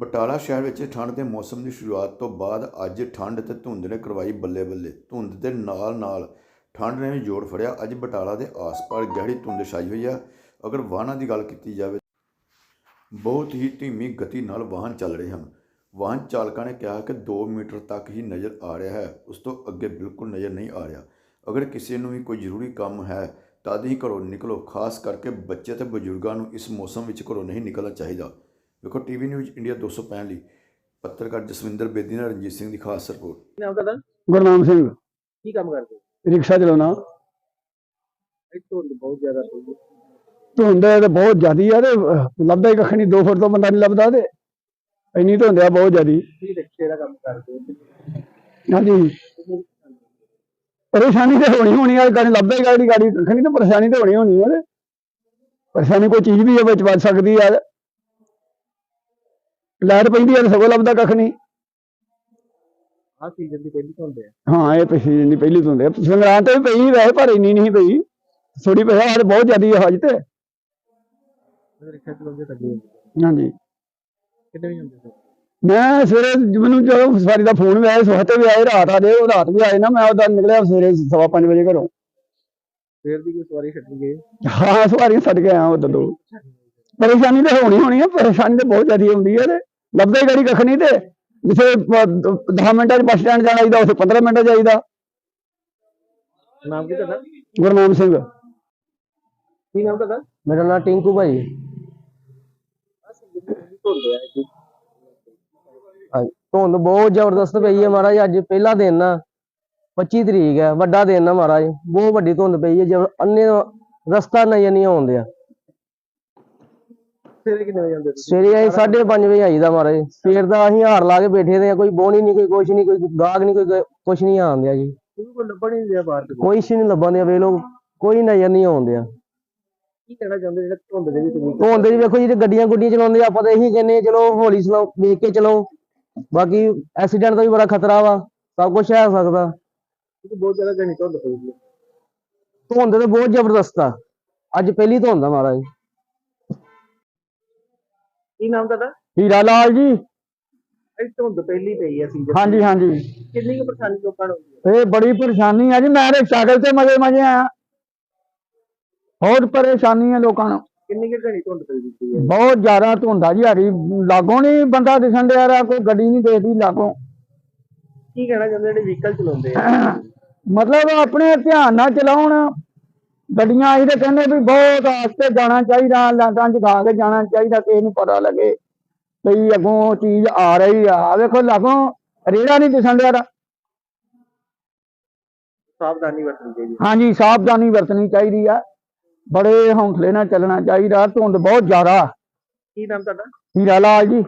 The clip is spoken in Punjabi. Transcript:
ਬਟਾਲਾ ਸ਼ਹਿਰ ਵਿੱਚ ਠੰਡ ਦੇ ਮੌਸਮ ਦੀ ਸ਼ੁਰੂਆਤ ਤੋਂ ਬਾਅਦ ਅੱਜ ਠੰਡ ਤੇ ਧੁੰਦ ਨੇ ਕਰਵਾਈ ਬੱਲੇ ਬੱਲੇ ਧੁੰਦ ਦੇ ਨਾਲ ਨਾਲ ਠੰਡ ਨੇ ਵੀ ਜੋੜ ਫੜਿਆ। ਅੱਜ ਬਟਾਲਾ ਦੇ ਆਸ-ਪਾਸ ਗਹਿਰੀ ਧੁੰਦ ਛਾਈ ਹੋਈ ਆ। ਅਗਰ ਵਾਹਨਾਂ ਦੀ ਗੱਲ ਕੀਤੀ ਜਾਵੇ ਬਹੁਤ ਹੀ ਧੀਮੀ ਗਤੀ ਨਾਲ ਵਾਹਨ ਚੱਲ ਰਹੇ ਹਨ। ਵਾਹਨ ਚਾਲਕਾਂ ਨੇ ਕਿਹਾ ਕਿ 2 ਮੀਟਰ ਤੱਕ ਹੀ ਨਜ਼ਰ ਆ ਰਿਹਾ ਹੈ। ਉਸ ਤੋਂ ਅੱਗੇ ਬਿਲਕੁਲ ਨਜ਼ਰ ਨਹੀਂ ਆ ਰਿਹਾ। ਅਗਰ ਕਿਸੇ ਨੂੰ ਵੀ ਕੋਈ ਜ਼ਰੂਰੀ ਕੰਮ ਹੈ, ਤਦ ਹੀ ਘਰੋਂ ਨਿਕਲੋ। ਖਾਸ ਕਰਕੇ ਬੱਚੇ ਤੇ ਬਜ਼ੁਰਗਾਂ ਨੂੰ ਇਸ ਮੌਸਮ ਵਿੱਚ ਘਰੋਂ ਨਹੀਂ ਨਿਕਲਣਾ ਚਾਹੀਦਾ। ਵੇਖੋ ਟੀਵੀ ਨਿਊਜ਼ ਇੰਡੀਆ 265 ਲਈ ਪੱਤਰਕਾਰ ਜਸਵਿੰਦਰ ਬੇਦੀ ਨਾਲ ਰਣਜੀਤ ਸਿੰਘ ਦੀ ਖਾਸ ਰਿਪੋਰਟ। ਕੀ ਨਾਮ ਤੁਹਾਡਾ ਗੁਰਨਾਮ ਸਿੰਘ। ਕੀ ਕੰਮ ਕਰਦੇ? ਹੋ? ਰਿਕਸ਼ਾ ਚਲਾਉਣਾ। ਇਹ ਧੁੰਦ ਬਹੁਤ ਜ਼ਿਆਦਾ ਪਈ ਹੈ ਧੁੰਦ ਤੇ ਬਹੁਤ ਜ਼ਿਆਦੀ ਆ ਤੇ ਅਹ, ਲੱਭਦਾ ਹੀ ਕੱਖ ਨਹੀਂ 2 ਫੁੱਟ ਤੋਂ ਬੰਦਾ ਨਹੀਂ ਲੱਭਦਾ ਤੇ। ਇੰਨੀ ਧੁੰਦ ਆ ਬਹੁਤ ਜ਼ਿਆਦੀ। ਕੀ ਰਿਕਸ਼ੇ ਦਾ ਕੰਮ ਕਰਦੇ ਹੋ? ਹਾਂਜੀ। ਪਰੇਸ਼ਾਨੀ ਤੇ ਹੋਣੀ ਹੋਣੀ ਆ ਗਾੜੀ ਲੱਭਦਾ ਹੀ ਗਾੜੀ ਗਾੜੀ ਕੱਖ ਨਹੀਂ ਤੇ ਪਰੇਸ਼ਾਨੀ ਤੇ ਹੋਣੀ ਹੋਣੀ ਆ ਤੇ। ਪਰੇਸ਼ਾਨੀ ਕੋਈ ਚੀਜ਼ ਵੀ ਆ ਵਿੱਚ ਵੱਜ ਸਕਦੀ ਆ। ਲਾਈਟ ਪੈਂਦੀ ਆ ਤੇ ਸਗੋਂ ਲੱਭਦਾ ਕੱਖ ਨਹੀਂ। ਆਹ ਸੀਜ਼ਨ ਦੀ ਪਹਿਲੀ ਧੁੰਦ ਹੈ ਹਾਂ ਇਹ ਨਹੀਂ ਪਹਿਲੀ ਧੁੰਦ ਆ। ਤੇ ਵੀ ਪਈ ਵੈਸੇ ਪਰ ਇੰਨੀ ਨਹੀਂ ਪਈ। ਥੋੜੀ ਪਈ ਆ ਤੇ ਬਹੁਤ ਜ਼ਿਆਦੀ ਆ ਤੇ। ਹੁੰਦੇ ਹਾਂਜੀ। ਕਿੰਨੇ ਵੀ ਹੁੰਦੇ ਸਰ? ਮੈਂ ਸਵੇਰੇ ਮੈਨੂੰ ਜਦੋਂ ਸਵਾਰੀ ਦਾ ਫੋਨ ਆਇਆ ਸਵਖਤੇ ਵੀ ਆਏ ਰਾਤ ਆ ਜੇ ਉਹ ਰਾਤ ਵੀ ਆਏ ਨਾ ਮੈਂ ਉਹਦਾ ਨਿਕਲਿਆ ਸਵੇਰੇ ਸਵਾ ਪੰਜ ਵਜੇ ਘਰੋਂ। ਫੇਰ ਦੀ ਕੋਈ ਸਵਾਰੀ ਛੱਡੀ ਗਈ ਹਾਂ ਸਵਾਰੀਆਂ ਛੱਡ ਕੇ ਆਇਆ ਉਦੋਂ ਦੋ ਪਰੇਸ਼ਾਨੀ ਤੇ ਹੋਣੀ ਹੋਣੀ ਆ ਪਰੇਸ਼ਾਨੀ ਤੇ ਬਹੁਤ ਜ਼ਿਆਦਾ ਹੁੰਦੀ ਹੈ ਤੇ ਲੱਭਦਾ ਹੀ ਗਾੜੀ ਕੱਖ ਨਹੀਂ ਤੇ ਜਿੱਥੇ 10 ਮਿੰਟਾਂ 'ਚ ਬੱਸ ਸਟੈਂਡ ਜਾਣਾ ਚਾਹੀਦਾ ਉੱਥੇ 15 ਮਿੰਟਾਂ 'ਚ ਜਾਈਦਾ ਨਾਮ ਕੀ ਤੁਹਾਡਾ? ਗੁਰਨਾਮ ਸਿੰਘ। ਕੀ ਨਾਮ ਤੁਹਾਡਾ? ਮੇਰਾ ਨਾਮ ਟਿੰਕੂ ਭਾਈ। ਧੁੰਦ ਹੈ ਜੀ ਧੁੰਦ ਬਹੁਤ ਜ਼ਬਰਦਸਤ ਪਈ ਹੈ ਮਹਾਰਾਜ ਅੱਜ ਪਹਿਲਾ ਦਿਨ ਆ 25 ਤਰੀਕ ਹੈ ਵੱਡਾ ਦਿਨ ਆ ਮਹਾਰਾਜ ਬਹੁਤ ਵੱਡੀ ਧੁੰਦ ਪਈ ਹੈ ਜਬ ਅੰਨੇ ਰਸਤਾ ਨਜ਼ਰ ਨਹੀਂ ਆਉਂਦਿਆ ਸਵੇਰੇ ਕਿੰਨੇ ਵਜੇ ਆਉਂਦੇ ਤੁਸੀਂ? ਸਵੇਰੇ ਅਸੀਂ 5:30 ਵਜੇ ਆਈਦਾ ਮਹਾਰਾਜ। ਸਵੇਰ ਦਾ ਅਸੀਂ ਹਾਰ ਲਾ ਕੇ ਬੈਠੇ ਦੇ ਆ ਕੋਈ ਬੋਣੀ ਨਹੀਂ ਕੋਈ ਕੁਛ ਨਹੀਂ ਕੋਈ ਗਾਹਕ ਨਹੀਂ ਕੋਈ ਕੁਛ ਨਹੀਂ ਆਉਂਦਿਆ ਜੀ। ਕੋਈ ਲੱਭਣ ਨਹੀਂ ਬਾਹਰ ਕਿਤੇ। ਕੋਈ ਨਹੀਂ ਲੱਭਣ ਦਿਆ ਵੇ ਲੋਕ ਕੋਈ ਨਜ਼ਰ ਨਹੀਂ ਆਉਂਦਿਆ ਕੀ ਕਹਿਣਾ ਚਾਹੁੰਦੇ ਜਿਹੜਾ ਧੁੰਦ ਦੇ ਵਿੱਚ ਧੁੰਦ ਜੀ ਵੇਖੋ ਜਿਹੜੇ ਗੱਡੀਆਂ ਗੁੱਡੀਆਂ ਚਲਾਉਂਦੇ ਆ, ਆਪਾਂ ਤਾਂ ਇਹੀ ਕਹਿੰਦੇ ਆ, ਚਲੋ ਹੌਲੀ ਚਲਾਓ ਵੇਖ ਕੇ ਚਲਾਓ ਬਾਕੀ ਐਕਸੀਡੈਂਟ ਦਾ ਵੀ ਬੜਾ ਖਤਰਾ ਵਾ ਸਭ ਕੁਝ ਹੈ ਸਕਦਾ। ਬਹੁਤ ਜ਼ਿਆਦਾ ਘਣੀ ਧੁੰਦ ਪਈ ਧੁੰਦ ਤੇ ਬਹੁਤ ਜ਼ਬਰਦਸਤ ਆ। ਅੱਜ ਪਹਿਲੀ ਧੁੰਦ ਆ ਮਹਾਰਾਜ। ਕੀ ਨਾਮ ਤੁਹਾਡਾ? ਹੀਰਾ ਲਾਲ ਜੀ। ਇਹ ਧੁੰਦ ਪਹਿਲੀ ਪਈ ਸੀਜ਼ਨ। ਹਾਂਜੀ ਹਾਂਜੀ। ਕਿੰਨੀ ਕੁ ਪਰੇਸ਼ਾਨੀ ਲੋਕਾਂ ਨੂੰ ਹੁੰਦੀ ਹੈ ਇਹ ਬੜੀ ਪਰੇਸ਼ਾਨੀ ਆ ਜੀ ਮੈਂ ਤੇ ਸਾਈਕਲ ਤੇ ਮਜੇ ਮਜੇ ਆਇਆ। ਬਹੁਤ ਪਰੇਸ਼ਾਨੀ ਹੈ ਲੋਕਾਂ ਨੂੰ। ਕਿੰਨੀ ਕੁ ਘਣੀ ਧੁੰਦ ਪਈ ਦਿੱਤੀ ਹੈ ਬਹੁਤ ਜ਼ਿਆਦਾ ਧੁੰਦਾ ਜੀ ਹਰੀ। ਲਾਗੋਂ ਨਹੀਂ ਬੰਦਾ ਦਿਖਣ ਡਿਆ ਰਿਹਾ ਕੋਈ ਗੱਡੀ ਨਹੀਂ ਦੇਖਦੀ ਲਾਗੋਂ। ਕੀ ਕਹਿਣਾ ਚਾਹੁੰਦੇ ਜਿਹੜੇ ਵਹੀਕਲ ਚਲਾਉਂਦੇ ਆ? ਮਤਲਬ ਆਪਣੇ ਧਿਆਨ ਨਾਲ ਚਲਾਉਣ। ਗੱਡੀਆਂ ਆਈ ਤੇ ਕਹਿੰਦੇ ਵੀ ਬਹੁਤ ਆਸਤੇ ਜਾਣਾ ਚਾਹੀਦਾ ਲਾਗਾਂ ਚ ਕੇ ਜਾਣਾ ਚਾਹੀਦਾ ਕਿਸੇ ਨੂੰ ਪਤਾ ਲੱਗੇ ਵੀ ਅੱਗੋਂ ਚੀਜ਼ ਆ ਰਹੀ ਆ। ਆਹ ਵੇਖੋ ਲਾਗੋਂ ਰੇੜਾ ਨਹੀਂ ਦਿਸਣ ਡਿਆ ਰਾ। ਸਾਵਧਾਨੀ ਵਰਤਣੀ ਚਾਹੀਦੀ ਹਾਂਜੀ ਸਾਵਧਾਨੀ ਵਰਤਣੀ ਚਾਹੀਦੀ ਆ। ਬੜੇ ਹੌਂਸਲੇ ਨਾਲ ਚੱਲਣਾ ਚਾਹੀਦਾ ਧੁੰਦ ਬਹੁਤ ਜ਼ਿਆਦਾ। ਕੀ ਨਾਮ ਤੁਹਾਡਾ? ਹੀਰਾ ਲਾਲ ਜੀ।